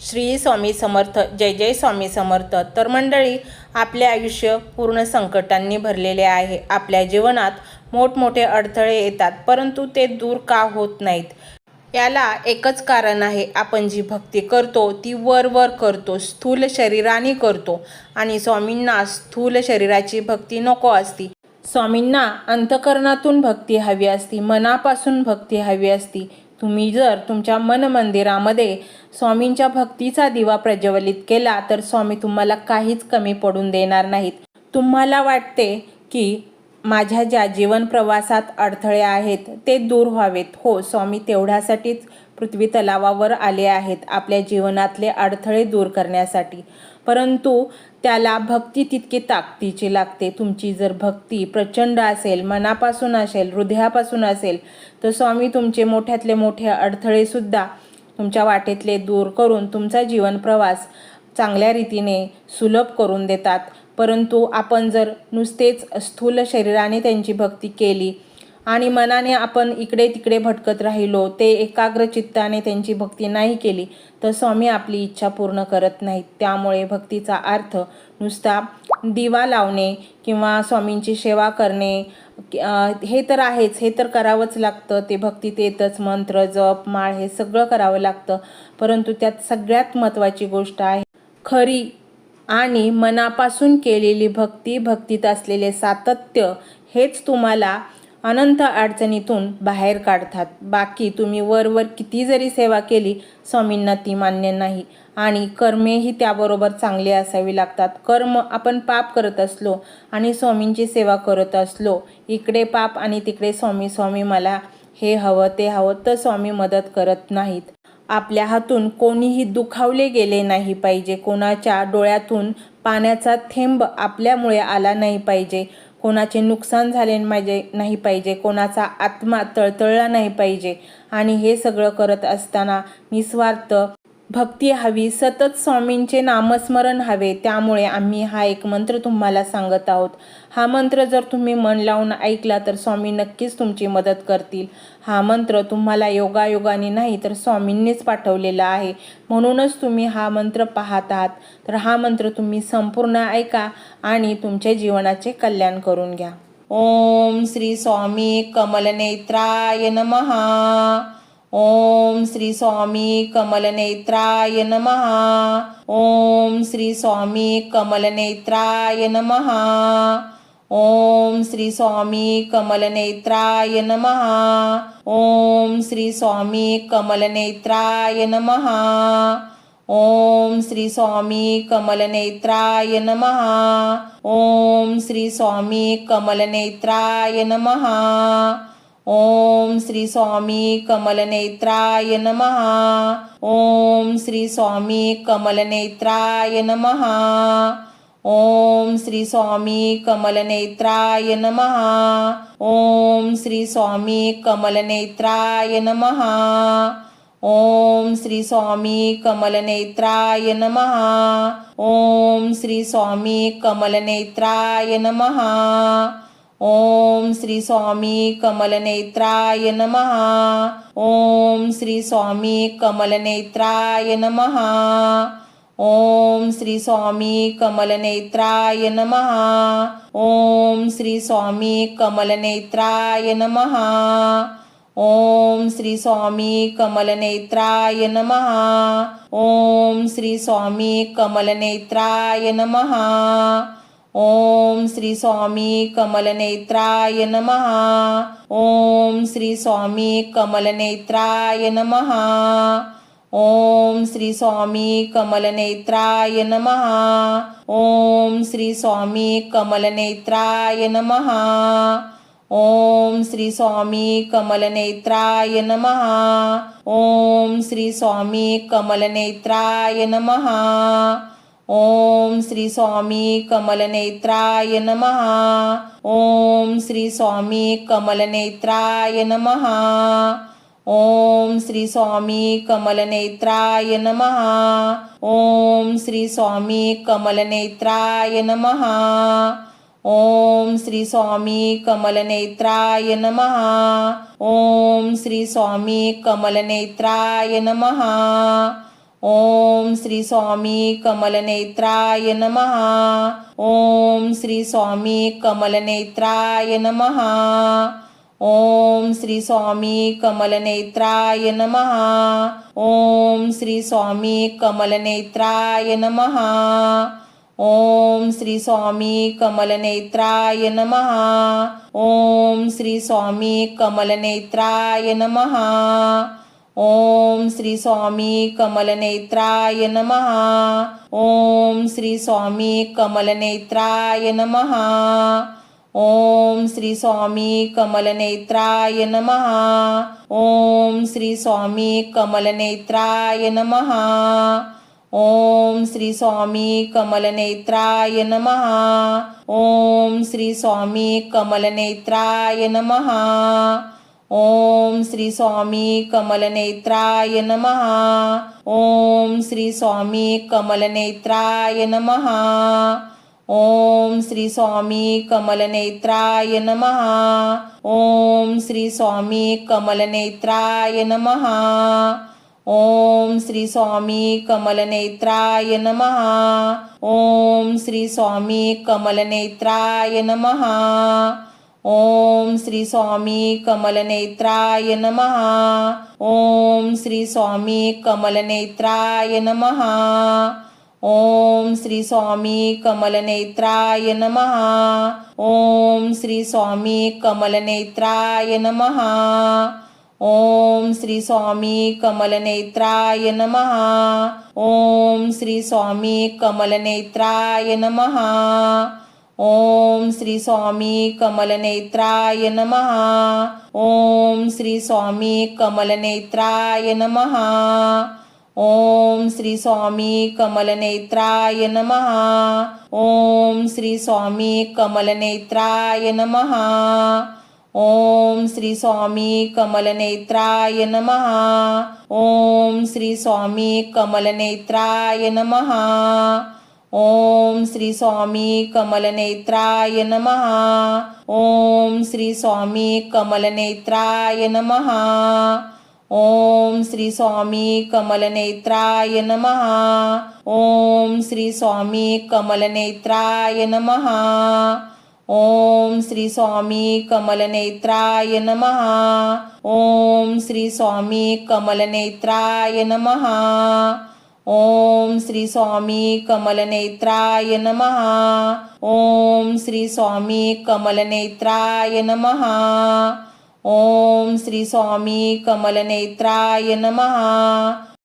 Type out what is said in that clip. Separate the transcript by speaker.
Speaker 1: श्री स्वामी समर्थ जय जय स्वामी समर्थ. तर मंडळी आपले आयुष्य पूर्ण संकटांनी भरलेले आहे. आपल्या जीवनात मोठमोठे अडथळे येतात परंतु ते दूर का होत नाहीत? याला एकच कारण आहे. आपण जी भक्ती करतो ती वर वर करतो स्थूल शरीराने करतो. आणि स्वामींना स्थूल शरीराची भक्ती नको असती. स्वामींना अंतकरणातून भक्ती हवी असती मनापासून भक्ती हवी असती. तुम्ही जर तुमच्या मन मंदिरामध्ये स्वामींच्या भक्तीचा दिवा प्रज्वलित केला तर स्वामी तुम्हाला काहीच कमी पडून देणार नाहीत. तुम्हाला वाटते की माझ्या ज्या जीवन प्रवासात अडथळे आहेत ते दूर व्हावेत. हो स्वामी तेवढ्यासाठीच पृथ्वी तलावावर आले आहेत आपल्या जीवनातले अडथळे दूर करण्यासाठी. परंतु त्याला भक्ती तितकी ताकदीची लागते. तुमची जर भक्ती प्रचंड असेल मनापासून असेल हृदयापासून असेल तर स्वामी तुमचे मोठ्यातले मोठे अडथळेसुद्धा तुमच्या वाटेतले दूर करून तुमचा जीवन प्रवास चांगल्या रीतीने सुलभ करून देतात. परंतु आपण जर नुसतेच स्थूल शरीराने त्यांची भक्ती केली आणि मनाने आपण इकडे तिकडे भटकत राहिलो ते एकाग्र चित्ताने त्यांची भक्ती नाही केली तर स्वामी आपली इच्छा पूर्ण करत नाहीत. त्यामुळे भक्तीचा अर्थ नुसता दिवा लावणे किंवा स्वामींची सेवा करणे हे तर आहेच हे तर करावंच लागतं. ते भक्तीत येतच मंत्र जप माळ हे सगळं करावं लागतं. परंतु त्यात सगळ्यात महत्त्वाची गोष्ट आहे खरी आणि मनापासून केलेली भक्ती भक्तीत असलेले सातत्य हेच तुम्हाला अनंत अडचणीतून बाहेर काढतात. बाकी तुम्ही वरवर किती जरी सेवा केली स्वामींना ती मान्य नाही. आणि कर्मेही त्याबरोबर चांगली असावी लागतात. कर्म आपण पाप करत असलो आणि स्वामींची सेवा करत असलो इकडे पाप आणि तिकडे स्वामी स्वामी मला हे हवं ते हवं तर स्वामी मदत करत नाहीत. आपल्या हातून कोणीही दुखावले गेले नाही पाहिजे. कोणाच्या डोळ्यातून पाण्याचा थेंब आपल्यामुळे आला नाही पाहिजे. कोणाचे नुकसान झाले माझे नाही पाहिजे कोणाचा आत्मा तळतळला नाही पाहिजे. आणि हे सगळं करत असताना निस्वार्थ भक्ती हवी सतत स्वामींचे नामस्मरण हवे त्यामुळे आम्ही हा एक मंत्र तुम्हाला सांगत आहोत. हा मंत्र जर तुम्ही मन लावून ऐकला तर स्वामी नक्कीच तुमची मदत करतील. हा मंत्र तुम्हाला योगायोगाने नाही तर स्वामींनीच पाठवलेला आहे. म्हणूनच तुम्ही हा मंत्र पाहत आहात. तर हा मंत्र तुम्ही संपूर्ण ऐका आणि तुमच्या जीवनाचे कल्याण करून घ्या. ओम श्री स्वामी कमलनेत्राय नमहा ओम श्री स्वामी कमलनेत्राय नमः। ओम श्री स्वामी कमलनेत्राय नमः। ओम श्री स्वामी कमलनेत्राय नमः। ओम श्री स्वामी कमलनेत्राय नमः। ओम श्री स्वामी कमलनेत्राय नमः। ओम श्री स्वामी कमलनेत्राय नमः। ओम श्री स्वामी कमलनेत्राय नमः। ओम श्री स्वामी कमलनेत्राय नमः। ओम श्री स्वामी कमलनेत्राय नमः। ओम श्री स्वामी कमलनेत्राय नमः। ओम श्री स्वामी कमलनेत्राय नमः। ओम श्री स्वामी कमलनेत्राय नमः। ओम श्री स्वामी कमलनेत्राय नमः। ओम श्री स्वामी कमलनेत्राय नमः। ओम श्री स्वामी कमलनेत्राय नमः। ओम श्री स्वामी कमलनेत्राय नमः। ओम श्री स्वामी कमलनेत्राय नमः। ओम श्री स्वामी कमलनेत्राय नमः। ओम श्री स्वामी कमलनेत्राय नमः। ओम श्री स्वामी कमलनेत्राय नमः। ओम श्री स्वामी कमलनेत्राय नमः। ओम श्री स्वामी कमलनेत्राय नमः। ओम श्री स्वामी कमलनेत्राय नमः। ओम श्री स्वामी कमलनेत्राय नमः। ओम श्री स्वामी कमलनेत्राय नमः। ओम श्री स्वामी कमलनेत्राय नमः। ओम श्री स्वामी कमलनेत्राय नमः। ओम श्री स्वामी कमलनेत्राय नमः। ओम श्री स्वामी कमलनेत्राय नमः। ओम श्री स्वामी कमलनेत्राय नमः। ओम श्री स्वामी कमलनेत्राय नमः। ओम श्री स्वामी कमलनेत्राय नमः। ओम श्री स्वामी कमलनेत्राय नमः। ओम श्री स्वामी कमलनेत्राय नमः। ओम श्री स्वामी कमलनेत्राय नमः। ओम श्री स्वामी कमलनेत्राय नमः। ओम श्री स्वामी कमलनेत्राय नमः। ओम श्री स्वामी कमलनेत्राय नमः। ओम श्री स्वामी कमलनेत्राय नमः। ओम श्री स्वामी कमलनेत्राय नमः। ओम श्री स्वामी कमलनेत्राय नमः। ओम श्री स्वामी कमलनेत्राय नमः। ओम श्री स्वामी कमलनेत्राय नमः। ओम श्री स्वामी कमलनेत्राय नमः। ओम श्री स्वामी कमलनेत्राय नमः। ओम श्री स्वामी कमलनेत्राय नमः। ओम श्री स्वामी कमलनेत्राय नमः। ओम श्री स्वामी कमलनेत्राय नमः। ओम श्री स्वामी कमलनेत्राय नमः। ओम श्री स्वामी कमलनेत्राय नमः। ओम श्री स्वामी कमलनेत्राय नमः। ओम श्री स्वामी कमलनेत्राय नमः। ओम श्री स्वामी कमलनेत्राय नमः। ओम श्री स्वामी कमलनेत्राय नमः। ओम श्री स्वामी कमलनेत्राय नमः। ओम श्री स्वामी कमलनेत्राय नमः। ओम श्री स्वामी कमलनेत्राय नमः। ओम श्री स्वामी कमलनेत्राय नमः। ओम श्री स्वामी कमलनेत्राय नमः। ओम श्री स्वामी कमलनेत्राय नमः। ओम श्री स्वामी कमलनेत्राय नमः। ओम श्री स्वामी कमलनेत्राय नमः। ओम श्री स्वामी कमलनेत्राय नमः। ओम श्री स्वामी कमलनेत्राय नमः। ओम श्री स्वामी कमलनेत्राय नमः। ओम श्री स्वामी कमलनेत्राय नमः। ओम श्री स्वामी कमलनेत्राय नमः। ओम श्री स्वामी कमलनेत्राय नमः। ओम श्री स्वामी कमलनेत्राय नमः।